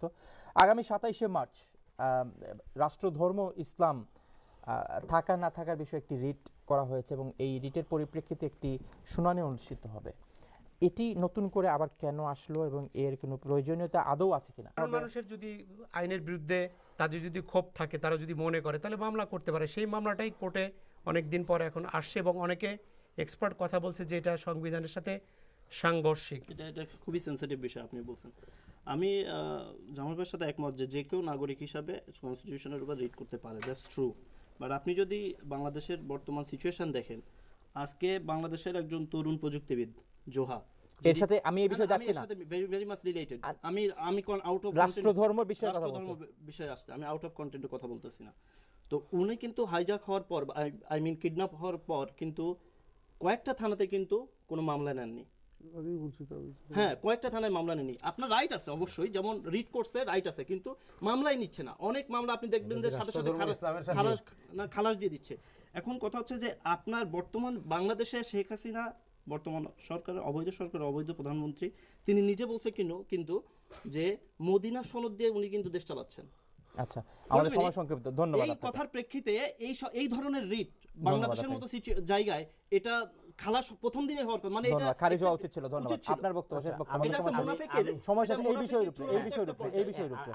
তথ্য আগামী সাতাইশে মার্চ রাষ্ট্রধর্ম, ইসলাম থাকা না থাকার বিষয়ে একটি রিট করা হয়েছে এবং এই রিটের পরিপ্রেক্ষিতে একটি শুনানি অনুষ্ঠিত হবে। এটি নতুন করে আবার কেন আসলো এবং এর কোনো প্রয়োজনীয়তা আদৌ আছে কিনা? মানুষের যদি আইনের বিরুদ্ধে তাদের যদি ক্ষোভ থাকে, তারা যদি মনে করে, তাহলে মামলা করতে পারে। সেই মামলাটাই কোর্টে অনেক দিন পর এখন আসছে এবং অনেকে এক্সপার্ট কথা বলছে যে এটা সংবিধানের সাথে সাংঘর্ষিক। এটা এটা খুবই সেন্সিটিভ বিষয় আপনি বলছেন। আমি জামাল ভাইয়ের সাথে একমত যে যে কেউ নাগরিক হিসাবে কনস্টিটিউশনের উপর রিড করতে পারে দ্যাটস ট্রু বাট আপনি যদি বাংলাদেশের বর্তমান সিচুয়েশন দেখেন আজকে বাংলাদেশের একজন তরুণ প্রযুক্তিবিদ জোহা এর সাথে আমি এই বিষয়ে যাচ্ছি না। ভেরি ভেরি মাচ রিলেটেড আমি আমি কোন আউট অফ রাষ্ট্রধর্ম বিষয়ে কথা রাষ্ট্রধর্ম বিষয়ে আসছে আমি আউট অফ কন্টেন্টের কথা বলতেছি না। তো উনি কিন্তু হাইজাক হওয়ার পর আই মিন কিডন্যাপ হওয়ার পর কিন্তু কয়েকটা থানাতে কিন্তু কোনো মামলা নেননি। হ্যাঁ কয়েকটা থানায় মামলা নেননি আপনার রাইট আছে অবশ্যই যেমন রিট করছে রাইট আছে কিন্তু মামলাই নিচ্ছে না। অনেক মামলা আপনি দেখবেন যে সাথে সাথে খালাস খালাস দিয়ে দিচ্ছে। এখন কথা হচ্ছে যে আপনার বর্তমান বাংলাদেশে শেখ হাসিনা বর্তমান সরকারের অবৈধ সরকারের অবৈধ প্রধানমন্ত্রী তিনি নিজে বলছে কিন্তু কিন্তু যে মদিনা সনদ দিয়ে উনি কিন্তু দেশ চালাচ্ছেন। আচ্ছা আমাদের সময় সংক্ষিপ্ত ধন্যবাদ এই কথার প্রেক্ষিতে এই এই ধরনের রিট বাংলাদেশের মতো জায়গায় এটা খালাস প্রথম দিনে হওয়ার কথা মানে এটা খারিজ হওয়া উচিত ছিল ধন্যবাদ। আপনার বক্তব্য শেষ বক্তব্য। সময় শেষ। এই বিষয়ের উপরে এই বিষয়ের উপরে এই বিষয়ের উপরে।